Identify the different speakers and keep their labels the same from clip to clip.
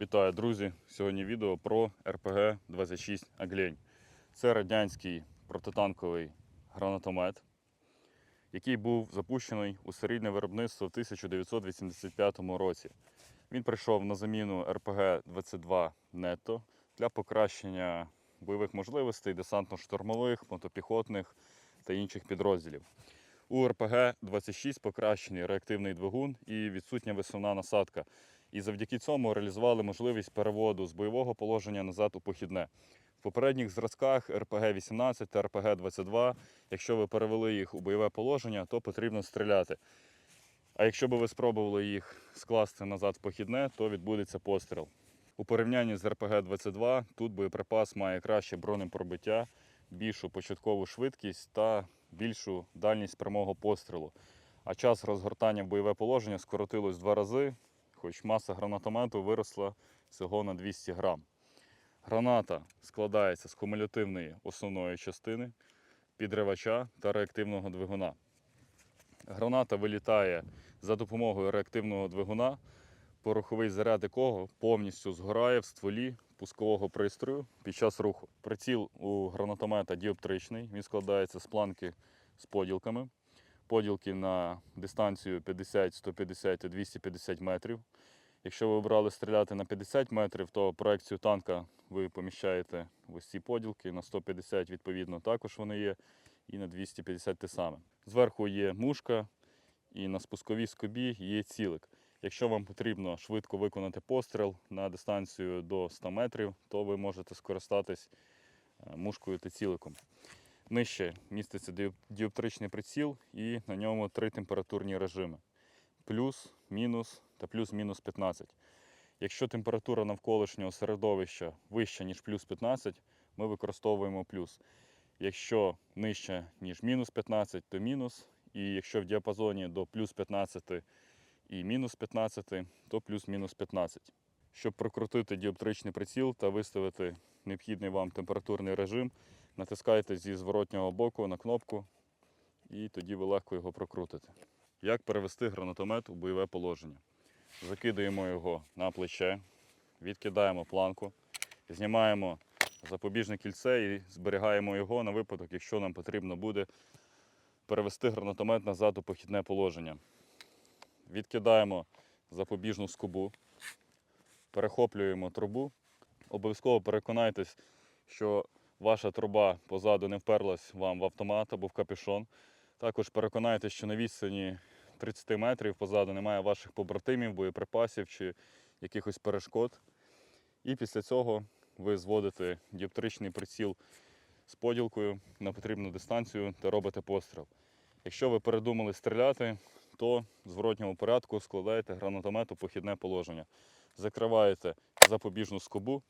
Speaker 1: Вітаю, друзі! Сьогодні відео про РПГ-26 Аглень. Це радянський протитанковий гранатомет, який був запущений у серійне виробництво в 1985 році. Він прийшов на заміну РПГ-22 Нетто для покращення бойових можливостей десантно-штурмових, мотопіхотних та інших підрозділів. У РПГ-26 покращений реактивний двигун і відсутня висувна насадка. І завдяки цьому реалізували можливість переводу з бойового положення назад у похідне. В попередніх зразках РПГ-18 та РПГ-22, якщо ви перевели їх у бойове положення, то потрібно стріляти. А якщо би ви спробували їх скласти назад в похідне, то відбудеться постріл. У порівнянні з РПГ-22 тут боєприпас має краще бронепробиття, більшу початкову швидкість та більшу дальність прямого пострілу. А час розгортання в бойове положення скоротилось два рази, хоч маса гранатомету виросла всього на 200 грам. Граната складається з кумулятивної основної частини, підривача та реактивного двигуна. Граната вилітає за допомогою реактивного двигуна, пороховий заряд якого повністю згорає в стволі пускового пристрою під час руху. Приціл у гранатомета діоптричний, він складається з планки з поділками. Поділки на дистанцію 50, 150 та 250 метрів. Якщо ви обрали стріляти на 50 метрів, то проекцію танка ви поміщаєте в ось ці поділки. На 150 відповідно також вони є, і на 250 те саме. Зверху є мушка, і на спусковій скобі є цілик. Якщо вам потрібно швидко виконати постріл на дистанцію до 100 метрів, то ви можете скористатись е, мушкою та ціликом. Нижче міститься діоптричний приціл і на ньому три температурні режими: плюс, мінус та плюс-мінус 15. Якщо температура навколишнього середовища вища, ніж плюс 15, ми використовуємо плюс. Якщо нижче, ніж мінус 15, то мінус. І якщо в діапазоні до плюс 15 і мінус 15, то плюс-мінус 15. Щоб прокрутити діоптричний приціл та виставити необхідний вам температурний режим, натискайте зі зворотнього боку на кнопку, і тоді ви легко його прокрутите. Як перевести гранатомет у бойове положення? Закидаємо його на плече, відкидаємо планку, знімаємо запобіжне кільце і зберігаємо його на випадок, якщо нам потрібно буде перевести гранатомет назад у похідне положення. Відкидаємо запобіжну скобу, перехоплюємо трубу. Обов'язково переконайтесь, що ваша труба позаду не вперлась вам в автомат або в капюшон. Також переконайтесь, що на відстані 30 метрів позаду немає ваших побратимів, боєприпасів чи якихось перешкод. І після цього ви зводите діоптричний приціл з поділкою на потрібну дистанцію та робите постріл. Якщо ви передумали стріляти, то в зворотньому порядку складаєте гранатомет у похідне положення. Закриваєте запобіжну скобу,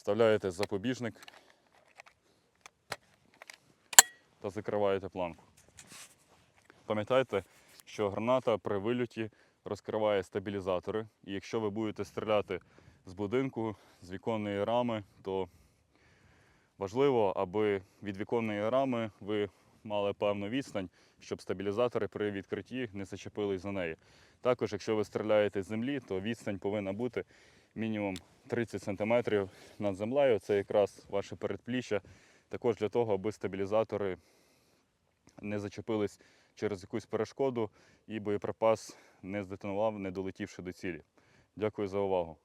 Speaker 1: вставляєте запобіжник та закриваєте планку. Пам'ятайте, що граната при вильоті розкриває стабілізатори, і якщо ви будете стріляти з будинку, з віконної рами, то важливо, аби від віконної рами ви мали певну відстань, щоб стабілізатори при відкритті не зачепились за неї. Також, якщо ви стріляєте з землі, то відстань повинна бути мінімум 30 см над землею. Це якраз ваше передпліччя. Також для того, аби стабілізатори не зачепились через якусь перешкоду і боєприпас не здетонував, не долетівши до цілі. Дякую за увагу.